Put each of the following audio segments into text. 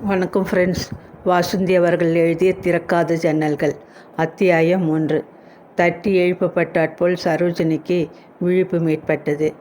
வணக்கம் ஃப்ரெண்ட்ஸ் வாசுந்தி அவர்கள் எழுதிய திறக்காத ஜன்னல்கள். அத்தியாயம் ஒன்று. தட்டி எழுப்பப்பட்டாற் போல் சரோஜினிக்கு விழிப்பு ஏற்பட்டது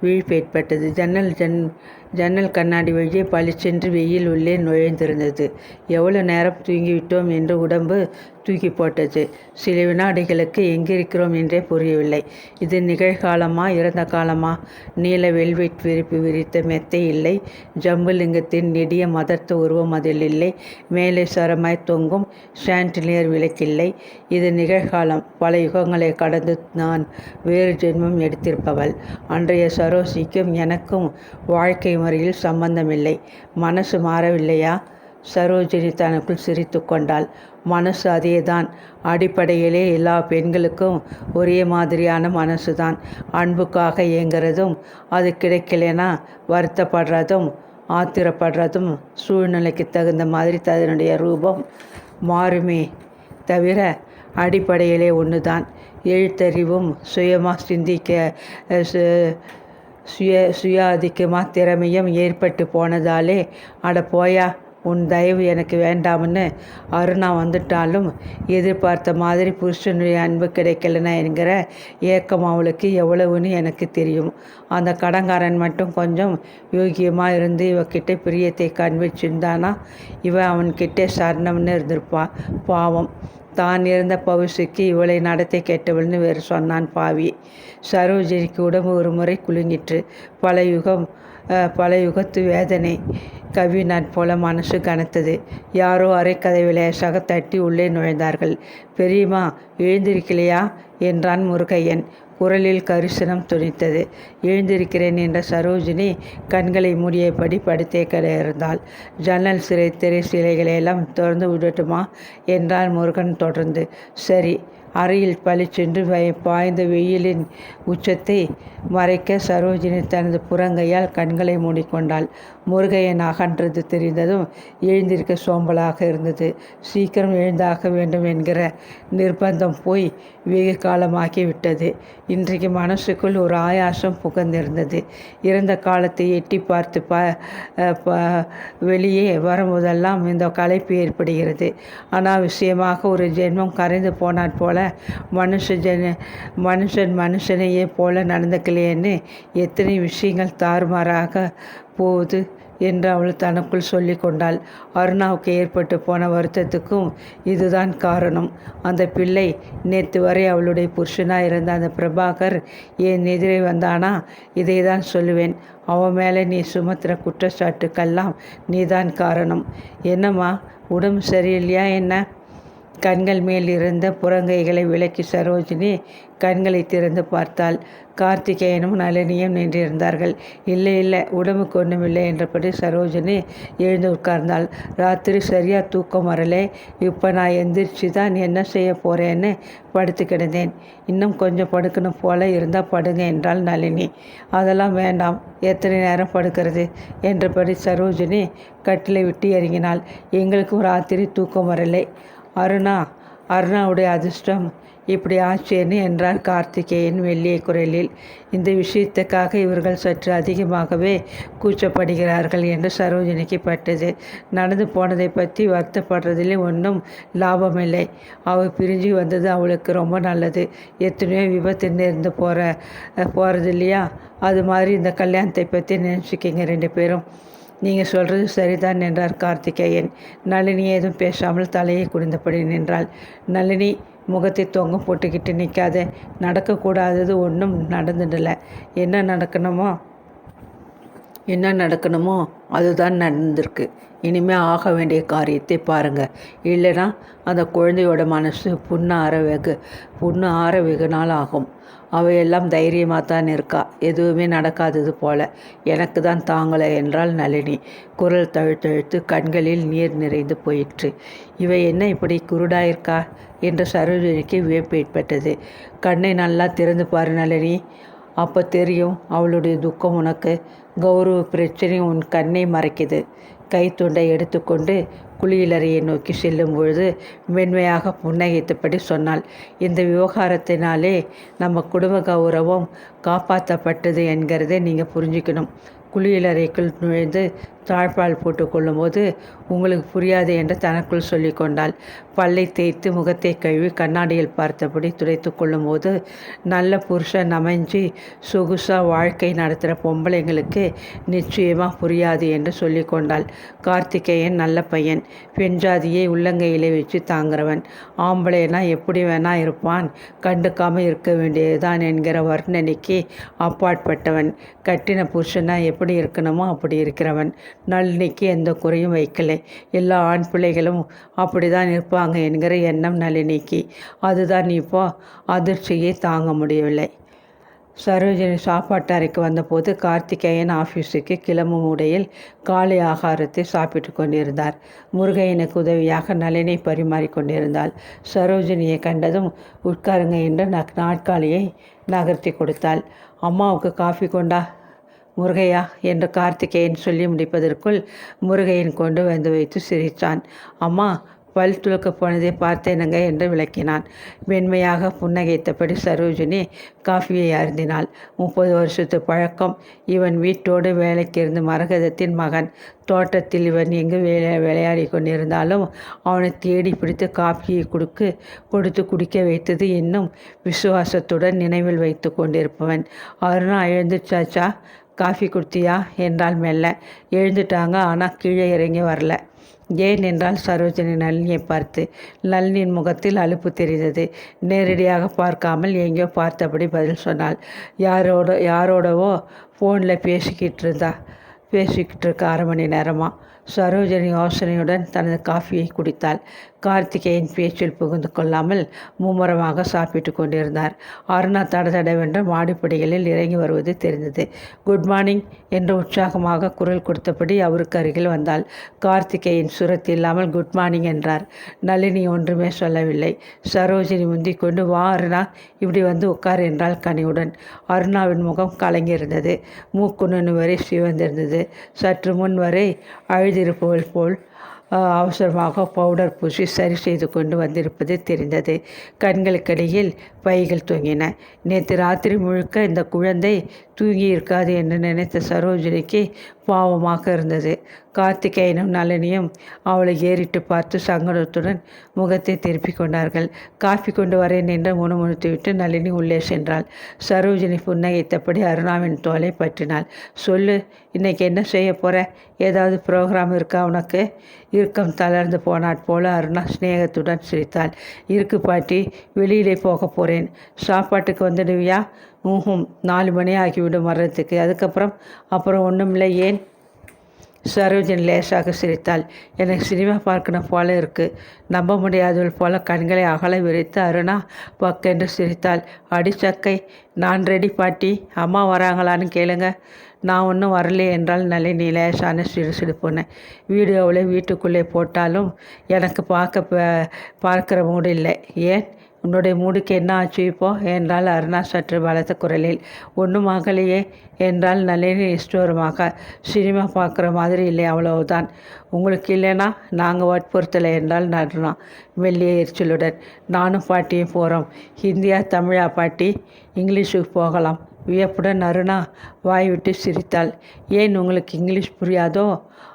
விழிப்பு ஏற்பட்டது. ஜன்னல் ஜன் ஜன்னல் கண்ணாடி வழியே பளிச்சென்று வெயில் உள்ளே நுழைந்திருந்தது. எவ்வளவு நேரம் தூங்கிவிட்டோம் என்று உடம்பு தூக்கி போட்டது சில வினாடிகளுக்கு எங்கிருக்கிறோம் என்றே புரியவில்லை. இது நிகழ்காலமா இறந்த காலமா? நீல வெல்வெட் விரிப்பு விரித்த மெத்தை இல்லை. ஜம்புலிங்கத்தின் நெடிய மதர்த்த உருவம் அதில் இல்லை. மேலே சரமாய் தொங்கும் சாண்டிலியர் விளக்கில்லை. இது நிகழ்காலம். பல யுகங்களை கடந்து நான் வேறு ஜென்மம் எடுத்திருப்பவள். அன்றைய சரோசிக்கும் எனக்கும் வாழ்க்கை முறையில் சம்பந்தமில்லை. மனசு மாறவில்லையா? சரோஜினி தனக்குள் சிரித்து கொண்டாள். மனசு அதேதான். அடிப்படையிலே எல்லா பெண்களுக்கும் ஒரே மாதிரியான மனசு தான் அன்புக்காக ஏங்குறதும் அது கிடைக்கலனா வருத்தப்படுறதும் ஆத்திரப்படுறதும் சூழ்நிலைக்கு தகுந்த மாதிரி தன்னுடைய ரூபம் மாறுமே தவிர அடிப்படையிலே ஒன்று தான் எழுத்தறிவும் சுயமாக சிந்திக்க சுய சுய அதிகமாக திறமையும் ஏற்பட்டு போனதாலே அட போயா உன் தயவு எனக்கு வேண்டாம்னு அருணா வந்துட்டாலும் எதிர்பார்த்த மாதிரி புருஷனுடைய அன்பு கிடைக்கலனா என்கிற ஏக்கம் அவளுக்கு எவ்வளவுன்னு எனக்கு தெரியும். அந்த கடங்காரன் மட்டும் கொஞ்சம் யோகியமாக இருந்து இவக்கிட்ட பிரியத்தை காண்பிச்சிருந்தானா இவன் அவன்கிட்ட சரணம்னு இருந்திருப்பான் பாவம். தான் இருந்த பவுசுக்கு இவளை நடத்தை கெட்டவள்னு வேறு சொன்னான் பாவி. சரோஜினிக்கு உடம்பு ஒரு முறை குலுங்கிற்று. பல யுகம் பல யுகத்து வேதனை. கவினான் போல மனசு கனத்தது. யாரோ அரைக்கதை விளையாசாக தட்டி உள்ளே நுழைந்தார்கள். பெரியம்மா எழுந்திருக்கலையா? என்றான் முருகையன். குரலில் கரிசனம் துணித்தது. எழுந்திருக்கிறேன் என்ற சரோஜினி கண்களை மூடியபடி படுத்தே இருந்தாள். ஜன்னல் சிறை திரை சிலைகளையெல்லாம் திறந்து விடட்டுமா? என்றான் முருகன் தொடர்ந்து. சரி அறையில் பளிச்சென்று பாய்ந்த வெயிலின் உச்சத்தை மறைக்க சரோஜினி தனது புறங்கையால் கண்களை மூடிக்கொண்டாள். முருகையன் அகன்றது தெரிந்ததும் எழுந்திருக்க சோம்பலாக இருந்தது. சீக்கிரம் எழுந்தாக வேண்டும் என்கிற நிர்பந்தம் போய் வெகு காலமாகிவிட்டது. இன்றைக்கு மனசுக்குள் ஒரு ஆயாசம் புகந்திருந்தது. இறந்த காலத்தை எட்டி பார்த்து ப வெளியே வரும்போதெல்லாம் இந்த களைப்பு ஏற்படுகிறது. அனாவசியமாக ஒரு ஜென்மம் கரைந்து போனாற் போல மனுஷ ஜன மனுஷன் மனுஷனையே போல நடந்துக்கலையேன்னு எத்தனை விஷயங்கள் தாறுமாறாக போகுது என்று அவள் தனக்குள் சொல்லி கொண்டாள். அருணாவுக்கு ஏற்பட்டு போன வருத்தத்துக்கும் இதுதான் காரணம். அந்த பிள்ளை நேற்று வரை அவளுடைய புருஷனாக இருந்த அந்த பிரபாகர் என் எதிரே வந்தானா? இதை தான் சொல்லுவேன். அவன் மேலே நீ சுமத்துற குற்றச்சாட்டுக்கெல்லாம் நீதான் காரணம். என்னம்மா உடம்பு சரியில்லையா என்ன? கண்கள் மேல் இருந்த புறங்கைகளை விலக்கி சரோஜினி கண்களை திறந்து பார்த்தாள். கார்த்திகேயனும் நளினியும் நின்றிருந்தார்கள். இல்லை இல்லை உடம்புக்கு ஒன்றுமில்லை என்றபடி சரோஜினி எழுந்து உட்கார்ந்தாள். ராத்திரி சரியாக தூக்கம் வரலே. இப்போ நான் எந்திரிச்சு தான் என்ன செய்ய போகிறேன்னு படுத்து கிடந்தேன். இன்னும் கொஞ்சம் படுக்கணும் போல இருந்தால் படுங்க என்றாள் நளினி. அதெல்லாம் வேண்டாம். எத்தனை நேரம் படுக்கிறது? என்றபடி சரோஜினி கட்டிலை விட்டு இறங்கினாள். எங்களுக்கும் ராத்திரி தூக்கம் வரலை. அருணா அருணாவுடைய அதிர்ஷ்டம் இப்படி ஆச்சேன்னு என்றார் கார்த்திகேயன் வெள்ளிய குரலில். இந்த விஷயத்துக்காக இவர்கள் சற்று அதிகமாகவே கூச்சப்படுகிறார்கள் என்று சரோஜினிக்கு பட்டது. நடந்து போனதை பற்றி வருத்தப்படுறதிலே ஒன்றும் லாபமில்லை. அவள் பிரிஞ்சு வந்தது அவளுக்கு ரொம்ப நல்லது. எத்தனையோ விபத்து நேர்ந்து போகிற போகிறது இல்லையா அது மாதிரி இந்த கல்யாணத்தை பற்றி நினச்சிக்கிங்க ரெண்டு பேரும். நீங்கள் சொல்கிறது சரிதான் என்றார் கார்த்திகேயன். நளினி ஏதும் பேசாமல் தலையை குனிந்தபடி நின்றாள். நளினி முகத்தை தொங்க போட்டுக்கிட்டு நிற்காத நடக்கக்கூடாதது ஒன்றும் நடந்துடல. என்ன நடக்கணுமோ என்ன நடக்கணுமோ அதுதான் நடந்திருக்கு. இனிமேல் ஆக வேண்டிய காரியத்தை பாருங்கள் இல்லைன்னா அந்த குழந்தையோட மனசு புண்ணு ஆற வெகு புண்ணு ஆற வெகு நாள் ஆகும். அவையெல்லாம் தைரியமாக தான் இருக்கா. எதுவுமே நடக்காதது போல. எனக்கு தான் தாங்கலை என்றால் நளினி. குரல் தழுத்தழுத்து கண்களில் நீர் நிறைந்து போயிற்று. இவை என்ன இப்படி குருடாயிருக்கா என்று சரோஜினிக்கு வியப்பு ஏற்பட்டது. கண்ணை நல்லா திறந்து பாரு நளினி. அப்போ தெரியும் அவளுடைய துக்கம் உனக்கு. கௌரவ பிரச்சனை உன் கண்ணை மறைக்குது. கைத்துண்டை எடுத்துக்கொண்டு குளியலறையை நோக்கி செல்லும் பொழுது மென்மையாக புன்னகைத்தபடி சொன்னாள். இந்த விவகாரத்தினாலே நம்ம குடும்ப கௌரவம் காப்பாற்றப்பட்டது என்கிறதை நீங்கள் புரிஞ்சுக்கணும். குளியலறைக்குள் நுழைந்து தாழ்பால் போட்டு கொள்ளும்போது உங்களுக்கு புரியாது என்று தனக்குள் சொல்லி கொண்டாள். பல்லை தேய்த்து முகத்தை கழுவி கண்ணாடியில் பார்த்தபடி துடைத்து கொள்ளும்போது நல்ல புருஷன் அமைஞ்சு சொகுசாக வாழ்க்கை நடத்துகிற பொம்பளைங்களுக்கு நிச்சயமாக புரியாது என்று சொல்லி கொண்டாள். கார்த்திகேயன் நல்ல பையன். பெண் ஜாதியை உள்ளங்கையிலே வச்சு தாங்குறவன். ஆம்பளைனா எப்படி வேணா இருப்பான். கண்டுக்காமல் இருக்க வேண்டியதுதான் என்கிற வர்ணனைக்கு அப்பாற்பட்டவன். கட்டின புருஷனா எப்படி இருக்கணுமோ அப்படி இருக்கிறவன். நளினிக்கு எந்த குறையும் வைக்கலை. எல்லா ஆண் பிள்ளைகளும் அப்படி தான் இருப்பாங்க என்கிற எண்ணம் நளினிக்கு அதுதான் இப்போ அதிர்ச்சியை தாங்க முடியவில்லை. சரோஜினி சாப்பாட்டு அறைக்கு வந்தபோது கார்த்திகேயன் ஆஃபீஸுக்கு கிளம்பும் உடையில் காலை ஆகாரத்தை சாப்பிட்டு கொண்டிருந்தார். முருகையனுக்கு உதவியாக நளினை பரிமாறிக்கொண்டிருந்தாள் சரோஜினியை கண்டதும் உட்காருங்க என்று நாட்காலியை நகர்த்தி கொடுத்தாள். அம்மாவுக்கு காஃபி கொண்டா முருகையா என்று கார்த்திகேயன் சொல்லி முடிப்பதற்குள் முருகையன் கொண்டு வந்து வைத்து சிரித்தான். அம்மா பல் துளுக்க போனதை பார்த்தேனுங்க என்று விளக்கினான். மென்மையாக புன்னகைத்தபடி சரோஜினி காஃபியை அருந்தினாள். முப்பது வருஷத்து பழக்கம். இவன் வீட்டோடு வேலைக்கு இருந்து மரகதத்தின் மகன். தோட்டத்தில் இவன் எங்கு வேலை விளையாடி கொண்டிருந்தாலும் அவனை தேடி பிடித்து காஃபியை கொடுக்கு கொடுத்து குடிக்க வைத்தது இன்னும் விசுவாசத்துடன் நினைவில் வைத்து கொண்டிருப்பவன். அருணா எழுந்துச்சாச்சா காஃபி குடித்தியா என்றால் மெல்ல. எழுந்துட்டாங்க ஆனால் கீழே இறங்கி வரல. ஏன் என்றால் சரோஜினி நளினியை பார்த்து. நளினியின் முகத்தில் அலுப்பு தெரிந்தது. நேரடியாக பார்க்காமல் எங்கேயோ பார்த்தபடி பதில் சொன்னாள். யாரோட யாரோடவோ ஃபோனில் பேசிக்கிட்டு இருந்தா பேசிக்கிட்டு இருக்க அரை மணி நேரமாக சரோஜனி யோசனையுடன் தனது காஃபியை குடித்தாள். கார்த்திகேயன் பேச்சில் புகுந்து கொள்ளாமல் மும்முரமாக சாப்பிட்டு கொண்டிருந்தார். அருணா தட தடவென்று மாடிப்படிகளில் இறங்கி வருவது தெரிந்தது. குட் மார்னிங் என்று உற்சாகமாக குரல் கொடுத்தபடி அவருக்கு அருகில் வந்தாள். கார்த்திகேயன் சுரத்து இல்லாமல் குட் மார்னிங் என்றார். நளினி ஒன்றுமே சொல்லவில்லை. சரோஜினி முந்திக் கொண்டு வா அருணா இப்படி வந்து உட்கார் என்றால் கனிவுடன். அருணாவின் முகம் கலங்கியிருந்தது. மூக்குணு வரை சிவந்திருந்தது. சற்று முன் வரை அழு எழுதியிருப்பவள் போல் அவசரமாக பவுடர் பூசி சரி செய்து கொண்டு வந்திருப்பது தெரிந்தது. கண்களுக்கடியில் பைகள் தூங்கின. நேற்று ராத்திரி முழுக்க இந்த குழந்தை தூங்கி இருக்காது என்று நினைத்த சரோஜினிக்கு பாவமாக இருந்தது. கார்த்திகேயனும் நளினியும் அவளை ஏறிட்டு பார்த்து சங்கடத்துடன் முகத்தை திருப்பி கொண்டார்கள். காஃபி கொண்டு வரேன் என்று முணுமுணுத்துவிட்டு நளினி உள்ளே சென்றாள். சரோஜினி புன்னகைத்தபடி அருணாவின் தோலை பற்றினாள். சொல்லு இன்னைக்கு என்ன செய்ய போகிற ஏதாவது ப்ரோக்ராம் இருக்கா உனக்கு? இறுக்கம் தளர்ந்து போனாற் போல அருணா சிநேகத்துடன் சிரித்தாள். இருக்கு பாட்டி வெளியிலே போக போகிறேன் சாப்பாட்டுக்கு வந்துடுவியா? ஊஹும் நாலு மணி ஆகிவிடும் வர்றதுக்கு. அதுக்கப்புறம் அப்புறம் ஒன்றும் இல்லை ஏன்? சரோஜன் லேசாக சிரித்தாள். எனக்கு சினிமா பார்க்கணும் போல இருக்குது நம்ப முடியாதவள் போல கண்களை அகல விரித்து அருணா பக்கென்று சிரித்தாள். அடிச்சக்கை நான் ரெடி பாட்டி. அம்மா வராங்களான்னு கேளுங்க. நான் ஒன்றும் வரலே என்றால் நளினி லேசான சிடு போனேன் வீடியோவில் வீட்டுக்குள்ளே போட்டாலும் எனக்கு பார்க்க பார்க்குற மூடு இல்லை. ஏன்? உன்னுடைய மூடுக்கு என்ன ஆச்சு இப்போ? என்றால் அருணா சற்று பலத்த குரலில். ஒன்றும் ஆகலையே என்றால் நளினி இஷ்டோரமாக சினிமா பார்க்குற மாதிரி இல்லை அவ்வளவுதான். உங்களுக்கு இல்லைன்னா நாங்கள் வற்புறுத்தலை என்றால் நடுனா மெல்லிய எரிச்சலுடன். நானும் பாட்டியும் போகிறோம் ஹிந்தியா தமிழா பாட்டி? இங்கிலீஷுக்கு போகலாம். வியப்புடன் அருணா வாய் விட்டு சிரித்தாள். ஏன் உங்களுக்கு இங்கிலீஷ் புரியாதோ?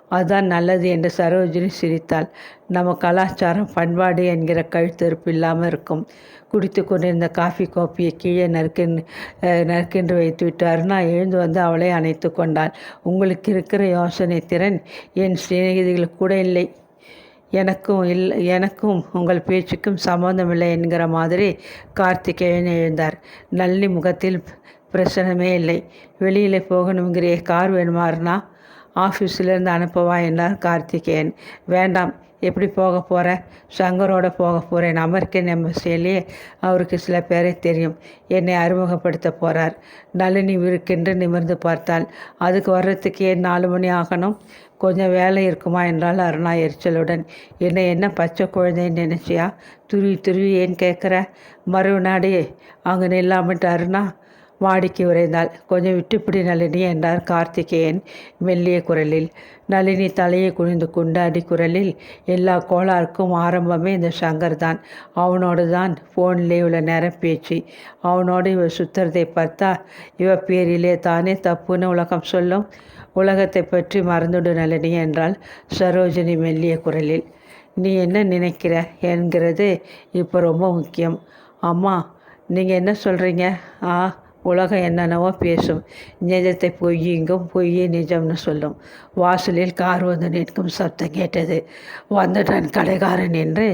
அதுதான் நல்லது என்று சரோஜினி சிரித்தாள். நம்ம கலாச்சாரம் பண்பாடு என்கிற கழுத்தறுப்பு இல்லாமல் இருக்கும். குடித்து கொண்டிருந்த காஃபி கோப்பியை கீழே நறுக்கின் நறுக்கென்று வைத்துவிட்டு அருணா எழுந்து வந்து அவளை அணைத்து கொண்டாள். உங்களுக்கு இருக்கிற யோசனை திறன் என் சிநேகிதிகளுக்கு கூட இல்லை. எனக்கும் இல்லை எனக்கும் உங்கள் பேச்சுக்கும் சம்மந்தமில்லை என்கிற மாதிரி கார்த்திகேயன் எழுந்தார். நல்லி முகத்தில் பிரச்சனமே இல்லை. வெளியில் போகணுங்கிற கார் வேணுமாறுனா ஆஃபீஸிலேருந்து அனுப்பவா என்றார் கார்த்திகேயன்? வேண்டாம். எப்படி போக போகிற சங்கரோட போக போகிறேன் அமெரிக்கன் எம்பசியிலேயே அவருக்கு சில பேரை தெரியும். என்னை அறிமுகப்படுத்த போகிறார் நளினி விருக்கென்று நிமிர்ந்து பார்த்தாள். அதுக்கு வர்றதுக்கு ஏன் நாலு மணி ஆகணும்? கொஞ்சம் வேலை இருக்குமா என்றால் அருணா எரிச்சலுடன். என்னை என்ன பச்சை குழந்தைன்னு நினச்சியா? துருவி துருவி ஏன் கேட்குற மறுநாடி அங்கே நில்லாமட்டு அருணா வாடிக்கை உரைந்தாள் கொஞ்சம் விட்டுப்பிடி நளினி என்றார் கார்த்திகேயன் மெல்லிய குரலில். நளினி தலையை குனிந்து குண்டாடி குரலில் எல்லா கோளாறுக்கும் ஆரம்பமே இந்த சங்கர் தான் அவனோடு தான் ஃபோன்லேயே உள்ள நேரம் பேச்சு. அவனோடு இவ சுத்துறதை பார்த்தா இவ பேரிலே தானே தப்புன்னு உலகம் சொல்லும். உலகத்தை பற்றி மறந்துடு நளினி என்றால் சரோஜினி மெல்லிய குரலில். நீ என்ன நினைக்கிற என்கிறது இப்போ ரொம்ப முக்கியம். அம்மா நீங்கள் என்ன சொல்கிறீங்க ஆ உலகம் என்னென்னவோ பேசும். நிஜத்தை பொய்யுங்கும் பொய்யே நிஜம்னு சொல்லும். வாசலில் கார் வந்து நிற்கும் சத்தம் கேட்டது. வந்துட்டான் கடைக்காரன் என்று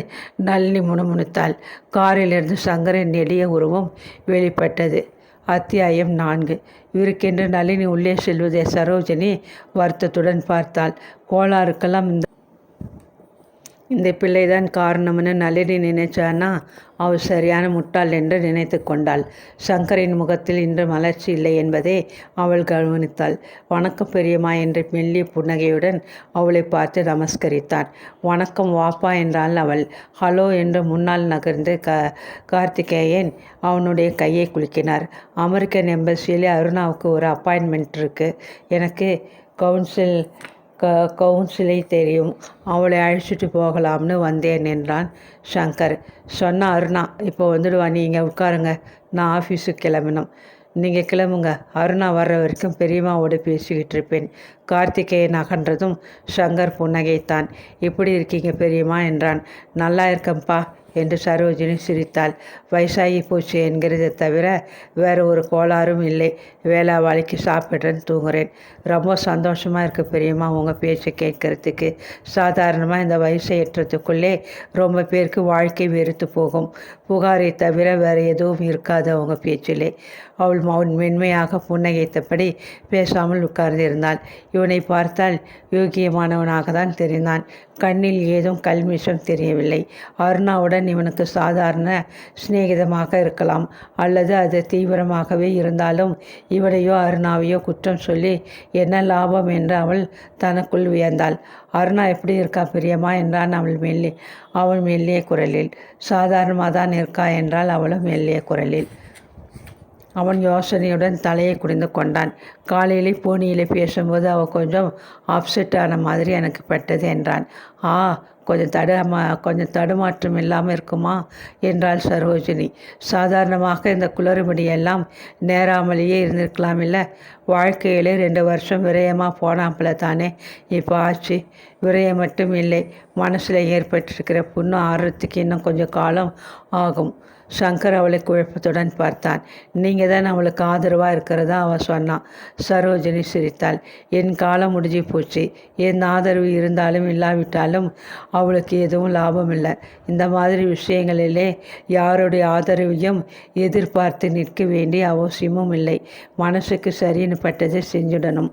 நளினி முணுமுணுத்தாள். காரிலிருந்து சங்கரின் நெடிய உருவம் வெளிப்பட்டது. அத்தியாயம் நான்கு. இவருக்கென்று நளினி உள்ளே செல்வதை சரோஜினி வருத்தத்துடன் பார்த்தாள். கோளாறுக்கெல்லாம் இந்த இந்த பிள்ளைதான் காரணம்னு நளினி நினைச்சானா? அவள் சரியான முட்டாள் என்று நினைத்து கொண்டாள். சங்கரின் முகத்தில் இன்று மலர்ச்சி இல்லை என்பதை அவள் கவனித்தாள். வணக்கம் பெரியம்மா என்று மெல்லிய புன்னகையுடன் அவளை பார்த்து நமஸ்கரித்தான் வணக்கம் வாப்பா என்றாள் அவள். ஹலோ என்று முன்னால் நகர்ந்து க கார்த்திகேயன் அவனுடைய கையை குலுக்கினார். அமெரிக்கன் எம்பசியிலே அருணாவுக்கு ஒரு அப்பாயின்மெண்ட் இருக்குது எனக்கு கவுன்சில் க கவுன்சிலை தெரியும். அவளை அழைச்சிட்டு போகலாம்னு வந்தேன் என்றான் சங்கர். சொன்ன அருணா இப்போ வந்துடுவா நீங்கள் உட்காருங்க. நான் ஆஃபீஸுக்கு கிளம்பினோம் நீங்கள் கிளம்புங்க. அருணா வர்ற வரைக்கும் பெரியம்மாவோடு பேசிக்கிட்டு இருப்பேன். கார்த்திகேயன் அகன்றதும் சங்கர் புன்னகைத்தான். எப்படி இருக்கீங்க பெரியம்மா? என்றான். நல்லா இருக்கேன்ப்பா. என்று சரோஜினி சிரித்தாள். வயசாகி போச்சு என்கிறதை தவிர வேறு ஒரு கோளாறும் இல்லை. வேளாவாளிக்கு சாப்பிட்றேன்னு தூங்குறேன். ரொம்ப சந்தோஷமாக இருக்குது பெரியம்மா உங்கள் பேச்சை கேட்கறதுக்கு. சாதாரணமாக இந்த வயசை எட்டுறதுக்குள்ளே ரொம்ப பேருக்கு வாழ்க்கை வெறுத்து போகும். புகாரை தவிர வேறு எதுவும் இருக்காது அவங்க பேச்சிலே. அவள் மௌன் மென்மையாக புன்னகைத்தபடி பேசாமல் உட்கார்ந்திருந்தாள். இவனை பார்த்தால் யோகியமானவனாக தான் தெரிந்தான். கண்ணில் ஏதும் கல்மிஷம் தெரியவில்லை. அருணாவுடன் இவனுக்கு சாதாரண சிநேகிதமாக இருக்கலாம். அல்லது அது தீவிரமாகவே இருந்தாலும் இவனையோ அருணாவையோ குற்றம் சொல்லி என்ன லாபம் என்று அவள் தனக்குள் வியந்தாள். அருணா எப்படி இருக்கா பிரியமா என்றான் அவள் மெல்லி அவள் மெல்லிய குரலில். சாதாரணமாக தான் இருக்கா என்றால் அவளும் மெல்லிய குரலில். அவன் யோசனையுடன் தலையை குடிந்து கொண்டான். காலையிலே போனியில் பேசும்போது அவள் கொஞ்சம் அப்செட் ஆன மாதிரி எனக்கு பட்டது என்றான். ஆ கொஞ்சம் தடமா கொஞ்சம் தடுமாற்றம் இல்லாமல் இருக்குமா? என்றாள் சரோஜினி. சாதாரணமாக இந்த குளறுபடியெல்லாம் நேராமலேயே இருந்திருக்கலாம் இல்லை வாழ்க்கையிலே ரெண்டு வருஷம் விரயமாக போனாப்புல தானே. இப்போ ஆச்சு. விரயம் மட்டும் இல்லை. மனசில் ஏற்பட்டிருக்கிற புண்ணு ஆறுறதுக்கு இன்னும் கொஞ்சம் காலம் ஆகும். சங்கர் அவளை குழப்பத்துடன் பார்த்தான். நீங்கள் தான் அவளுக்கு ஆதரவாக இருக்கிறதா அவள் சொன்னான் சரோஜினி சிரித்தாள். என் காலம் முடிஞ்சு போச்சு. என் ஆதரவு இருந்தாலும் இல்லாவிட்டாலும் அவளுக்கு எதுவும் லாபம் இல்லை. இந்த மாதிரி விஷயங்களிலே யாருடைய ஆதரவையும் எதிர்பார்த்து நிற்க வேண்டிய அவசியமும் இல்லை. மனசுக்கு சரின்னு பட்டதை செஞ்சுடணும்.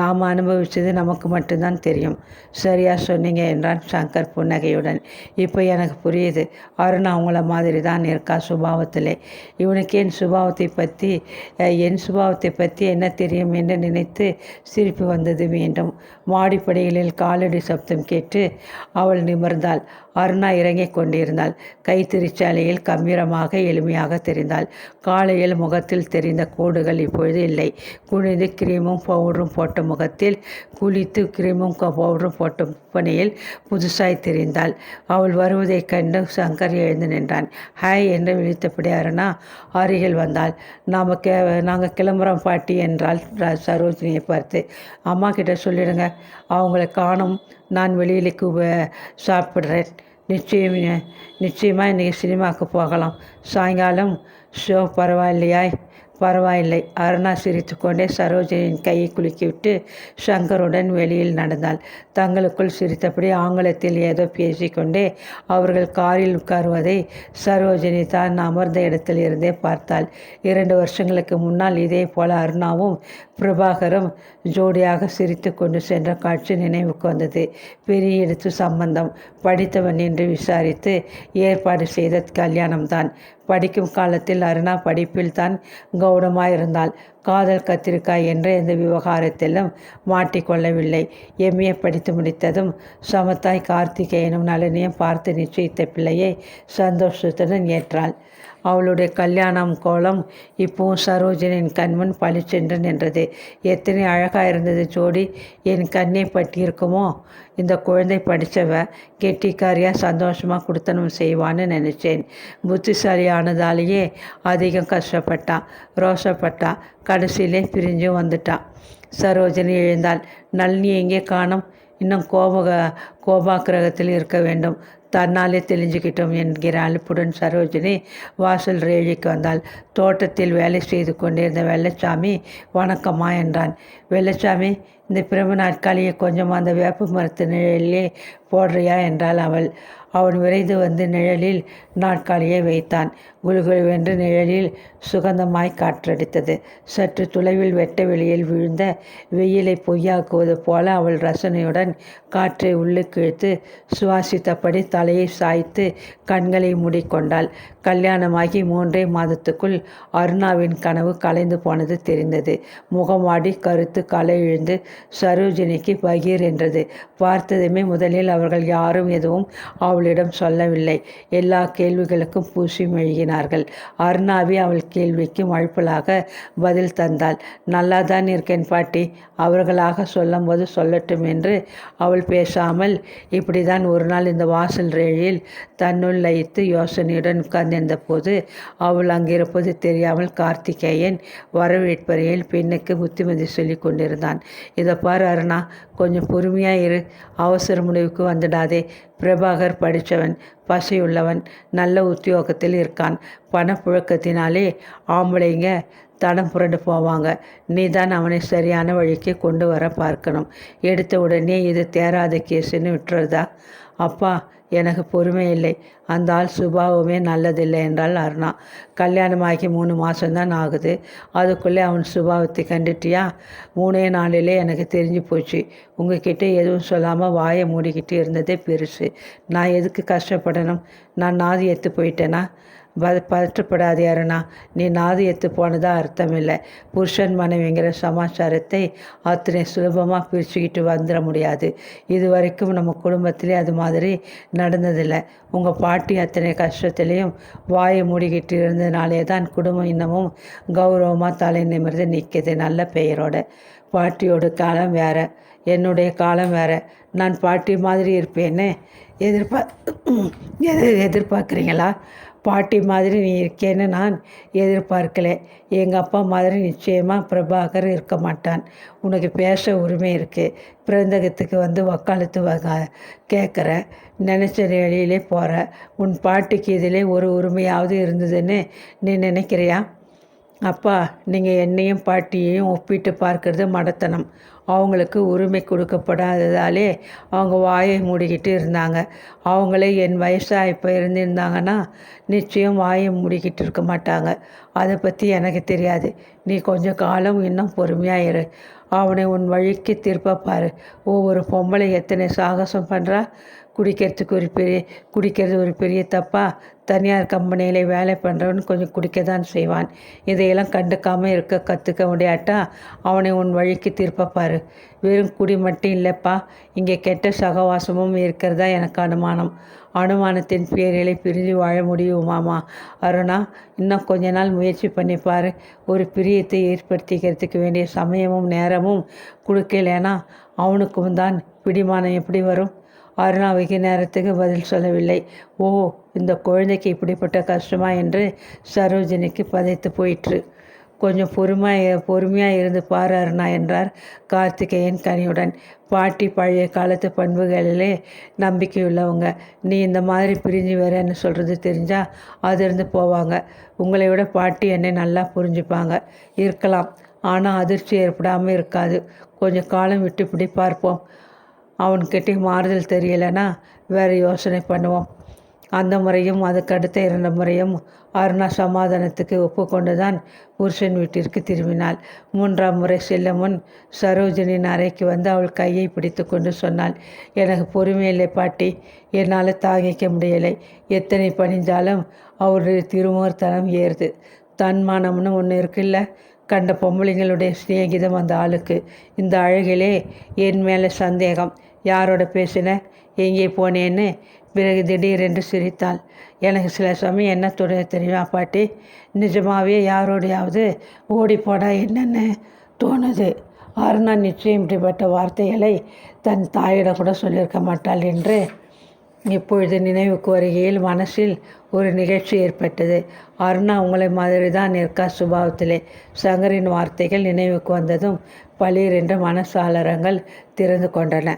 நாம் அனுபவித்தது நமக்கு மட்டும்தான் தெரியும். சரியாக சொன்னீங்க என்றான் சங்கர் புன்னகையுடன். இப்போ எனக்கு புரியுது. அருண் அவங்கள மாதிரி தான் இருக்கா சுபாவத்திலே. இவனுக்கு என் சுபாவத்தை பற்றி என் சுபாவத்தை பற்றி என்ன தெரியும் என்று நினைத்து சிரிப்பு வந்தது வேண்டும் மாடிப்படைகளில் காலடி சப்தம் கேட்டு அவள் நிமிர்ந்தாள். அருணா இறங்கிக் கொண்டிருந்தாள். கைத்திருச்சாலையில் கம்பீரமாக எளிமையாக தெரிந்தாள். காலையில் முகத்தில் தெரிந்த கோடுகள் இப்பொழுது இல்லை. குனிந்து கிரீமும் பவுடரும் போட்ட முகத்தில் குளித்து கிரீமும் பவுடரும் போட்ட பணியில் புதுசாய் தெரிந்தாள். அவள் வருவதைக் கண்டு சங்கர் எழுந்து நின்றான். ஹாய் என்று விழித்தபடி அருணா அருகில் வந்தாள். நாம் கே நாங்கள் கிளம்புறோம் பாட்டி என்றால் சரோஜினியை பார்த்து. அம்மா கிட்ட சொல்லிடுங்க. அவங்களை காணும் நான் வெளியிலுக்கு சாப்பிட்றேன். நிச்சயம் நிச்சயமாக இன்றைக்கி சினிமாவுக்கு போகலாம். சாயங்காலம் ஷோ பரவாயில்லையாய்? பரவாயில்லை. அருணா சிரித்து கொண்டே சரோஜனின் கையை குலுக்கிவிட்டு சங்கருடன் வெளியில் நடந்தாள். தங்களுக்குள் சிரித்தபடி ஆங்கிலத்தில் ஏதோ பேசிக்கொண்டே அவர்கள் காரில் உட்காருவதை சரோஜினி தான் அமர்ந்த இடத்தில் இருந்தே பார்த்தாள். இரண்டு வருஷங்களுக்கு முன்னால் இதே போல அருணாவும் பிரபாகரும் ஜோடியாக சிரித்து கொண்டு சென்ற காட்சி நினைவுக்கு வந்தது. பெரிய எடுத்து சம்பந்தம் படித்தவன் என்று விசாரித்து ஏற்பாடு செய்த கல்யாணம்தான். படிக்கும் காலத்தில் அருணா படிப்பில் தான் கௌரவமாயிருந்தாள். காதல் கத்திரிக்காய் என்ற எந்த விவகாரத்திலும் மாட்டிக்கொள்ளவில்லை. எம்ஏ படித்து முடித்ததும் சமத்தாய் கார்த்திகேயனும் நளினியும் பார்த்து நிச்சயித்த பிள்ளையை சந்தோஷத்துடன் ஏற்றாள். அவளுடைய கல்யாணம் கோலம் இப்போவும் சரோஜனின் கண்முன் பளிச்சென்று நின்றது எத்தனை அழகாக இருந்தது ஜோடி. என் கண்ணை பட்டியிருக்குமோ இந்த குழந்தை படித்தவ கெட்டிக்காரியாக சந்தோஷமாக கொடுத்தனும் செய்வான்னு நினச்சேன். புத்திசாலியானதாலேயே அதிகம் கஷ்டப்பட்டான் ரோஷப்பட்டான் கடைசியிலே பிரிஞ்சு வந்துட்டான் சரோஜனி எழுந்தாள் நளினி எங்கே காணும்? இன்னும் கோபக கோபாக்கிரகத்தில் இருக்க வேண்டும். தன்னாலே தெளிஞ்சுக்கிட்டோம் என்கிற அலுப்புடன் சரோஜினி வாசல் ரேழிக்கு வந்தாள். தோட்டத்தில் வேலை செய்து கொண்டிருந்த வெள்ளச்சாமி வணக்கம்மா என்றான். வெள்ளச்சாமி இந்த பிரபு நாட்காலியை கொஞ்சம் அந்த வேப்ப மரத்து நிழலிலே போடுறியா? என்றாள் அவள். அவன் விரைந்து வந்து நிழலில் நாட்காலியை வைத்தான். குழுகுழுவென்று நிழலில் சுகந்தமாய் காற்றடித்தது. சற்று துளைவில் வெட்ட வெளியில் விழுந்த வெயிலை பொய்யாக்குவது போல அவள் ரசனையுடன் காற்றை உள்ளே இழுத்து சுவாசித்தபடி தலையை சாய்த்து கண்களை மூடிக்கொண்டாள். கல்யாணமாகி மூன்றே மாதத்துக்குள் அருணாவின் கனவு கலைந்து போனது தெரிந்தது. முகமாடி கருத்து களை இழுந்து சரோஜினிக்கு பகீர் என்றது. பார்த்ததுமே முதலில் அவர்கள் யாரும் எதுவும் அவளிடம் சொல்லவில்லை. எல்லா கேள்விகளுக்கும் பூசி மெழுகினார்கள். அருணாவி அவள் கேள்விக்கு மழுப்பலாக பதில் தந்தாள். நல்லா தான் இருக்கேன் பாட்டி. அவர்களாக சொல்லும்போது சொல்லட்டும் என்று அவள் பேசாமல் இப்படிதான் ஒரு நாள் இந்த வாசல் ரேழியில் தன்னுள் லயித்து யோசனையுடன் உட்கார்ந்திருந்த போது அவள் அங்கிருப்பது தெரியாமல் கார்த்திகேயன் வரவேற்பறையில் பெண்ணுக்கு புத்திமதி சொல்லி கொண்டிருந்தான். இதை பாரு அருணா கொஞ்சம் பொறுமையாக இரு. அவசர முடிவுக்கு வந்துடாதே. பிரபாகர் படித்தவன் பசையுள்ளவன் நல்ல உத்தியோகத்தில் இருக்கான். பணப்புழக்கத்தினாலே ஆம்பளைங்க தடம் புரண்டு போவாங்க. நீ தான் அவனை சரியான வழிக்கு கொண்டு வர பார்க்கணும். எடுத்த உடனே இது தேராத கேஸுன்னு விட்டுறதா? அப்பா எனக்கு பொறுமை இல்லை. அந்த ஆள் சுபாவமே நல்லதில்லை என்றால் அருணா. கல்யாணமாகி மூணு மாதம்தான் ஆகுது. அதுக்குள்ளே அவன் சுபாவத்தை கண்டுட்டியா? மூணே நாளிலே எனக்கு தெரிஞ்சு போச்சு. உங்ககிட்ட எதுவும் சொல்லாமல் வாயை மூடிக்கிட்டு இருந்ததே பெருசு. நான் எதுக்கு கஷ்டப்படணும்? நான் நாதி எத்து போயிட்டேனா? பத பதற்றப்படாதே அருணா. நீ நாது எத்து போனதாக அர்த்தம் இல்லை புருஷன் மனைவிங்கிற சமாச்சாரத்தை அத்தனை சுலபமாக பிரிச்சுக்கிட்டு வந்துட முடியாது. இது வரைக்கும் நம்ம குடும்பத்திலே அது மாதிரி நடந்ததில்லை. உங்கள் பாட்டி அத்தனை கஷ்டத்துலேயும் வாயை மூடிக்கிட்டு இருந்ததுனாலே தான் குடும்பம் இன்னமும் கௌரவமாக தலை நிமிர்ந்து நிற்கிது நல்ல பெயரோட. பாட்டியோட காலம் வேற. என்னுடைய காலம் வேற. நான் பாட்டி மாதிரி இருப்பேன்னு எதிர்பார் எதிர்பார்க்குறீங்களா? பாட்டி மாதிரி நீ இருக்கேன்னு நான் எதிர்பார்க்கல. எங்கள் அப்பா மாதிரி நிச்சயமாக பிரபாகர் இருக்க மாட்டான். உனக்கு பேச உரிமை இருக்குது பிறந்தகத்துக்கு வந்து வக்காலத்து வக கேட்குற நினச்ச வழியிலே போகிற உன் பாட்டிக்கு இதிலே ஒரு உரிமையாவது இருந்ததுன்னு நீ நினைக்கிறியா? அப்பா நீங்கள் என்னையும் பாட்டியையும் ஒப்பிட்டு பார்க்கறது மடத்தனம். அவங்களுக்கு உரிமை கொடுக்கப்படாததாலே அவங்க வாயை மூடிக்கிட்டு இருந்தாங்க. அவங்களே என் வயசாக இப்போ இருந்திருந்தாங்கன்னா நிச்சயம் வாயை மூடிக்கிட்டு இருக்க மாட்டாங்க. அதை பற்றி எனக்கு தெரியாது. நீ கொஞ்சம் காலம் இன்னும் பொறுமையாக இரு. அவனை உன் வழிக்கு திருப்ப பாரு. ஒவ்வொரு பொம்பளை எத்தனை சாகசம் பண்ணுறா குடிக்கிறதுக்கு ஒரு பெரிய குடிக்கிறது ஒரு பெரிய தப்பா? தனியார் கம்பெனியில் வேலை பண்ணுறவன் கொஞ்சம் குடிக்க தான் செய்வான். இதையெல்லாம் கண்டுக்காமல் இருக்க கற்றுக்க முடியாட்டா? அவனை உன் வழிக்கு திருப்பப்பாரு வெறும் குடி மட்டும் இல்லைப்பா. இங்கே கெட்ட சகவாசமும் இருக்கிறதா எனக்கு அனுமானம். அனுமானத்தின் பேரிலே பிரிஞ்சு வாழ முடியுமாமா அருணா இன்னும் கொஞ்ச நாள் முயற்சி பண்ணிப்பார் ஒரு பிரியத்தை ஏற்படுத்திக்கிறதுக்கு வேண்டிய சமயமும் நேரமும் கொடுக்கலனா அவனுக்கும் தான் பிடிமானம் எப்படி வரும்? அருணா வெகு நேரத்துக்கு பதில் சொல்லவில்லை. ஓ இந்த குழந்தைக்கு இப்படிப்பட்ட கஷ்டமா? என்று சரோஜினிக்கு பதைத்து போயிற்று. கொஞ்சம் பொறுமையாக பொறுமையாக இருந்து பாரு அருணா என்றார் கார்த்திகேயன் கனியுடன் பாட்டி பழைய காலத்து பண்புகளிலே நம்பிக்கையுள்ளவங்க. நீ இந்த மாதிரி பிரிஞ்சு வரேன்னு சொல்கிறது தெரிஞ்சால் அதிருந்து போவாங்க. உங்களை விட பாட்டி என்னை நல்லா புரிஞ்சுப்பாங்க. இருக்கலாம். ஆனால் அதிர்ச்சி ஏற்படாமல் இருக்காது. கொஞ்சம் காலம் விட்டு இப்படி பார்ப்போம். அவன்கிட்டே மாறுதல் தெரியலைன்னா வேறு யோசனை பண்ணுவோம். அந்த முறையும் அதுக்கடுத்த இரண்டு முறையும் அருணா சமாதானத்துக்கு ஒப்புக்கொண்டு தான் புருஷன் வீட்டிற்கு திரும்பினாள். மூன்றாம் முறை செல்ல முன் சரோஜனின் அறைக்கு வந்து அவள் கையை பிடித்து கொண்டு சொன்னாள் எனக்கு பொறுமையில்லை பாட்டி என்னால் தாங்கிக்க முடியலை. எத்தனை பணிஞ்சாலும் அவருடைய திருமூர்த்தனம் ஏறுது. தன்மானம்னு ஒன்று இருக்குல்ல? கண்ட பொம்பளைங்களுடைய சிநேகிதம் அந்த ஆளுக்கு. இந்த அழகிலே என் மேலே சந்தேகம். யாரோட பேசின? எங்கே போனேன்னு? பிறகு திடீரென்று சிரித்தாள். எனக்கு சில சமயம் என்ன துணை தெரியுமா பாட்டி? நிஜமாகவே யாரோடையாவது ஓடிப்போடா என்னென்னு தோணுது. அருணா நிச்சயம் இப்படிப்பட்ட வார்த்தைகளை தன் தாயிடம் கூட சொல்லியிருக்க மாட்டாள் என்று இப்பொழுது நினைவுக்கு வருகையில் மனசில் ஒரு நிகழ்ச்சி ஏற்பட்டது. அருணா உங்களை மாதிரி தான் இருக்கா சுபாவத்திலே? சங்கரின் வார்த்தைகள் நினைவுக்கு வந்ததும் பளீர் என்று மனசாளரங்கள் திறந்து கொண்டன.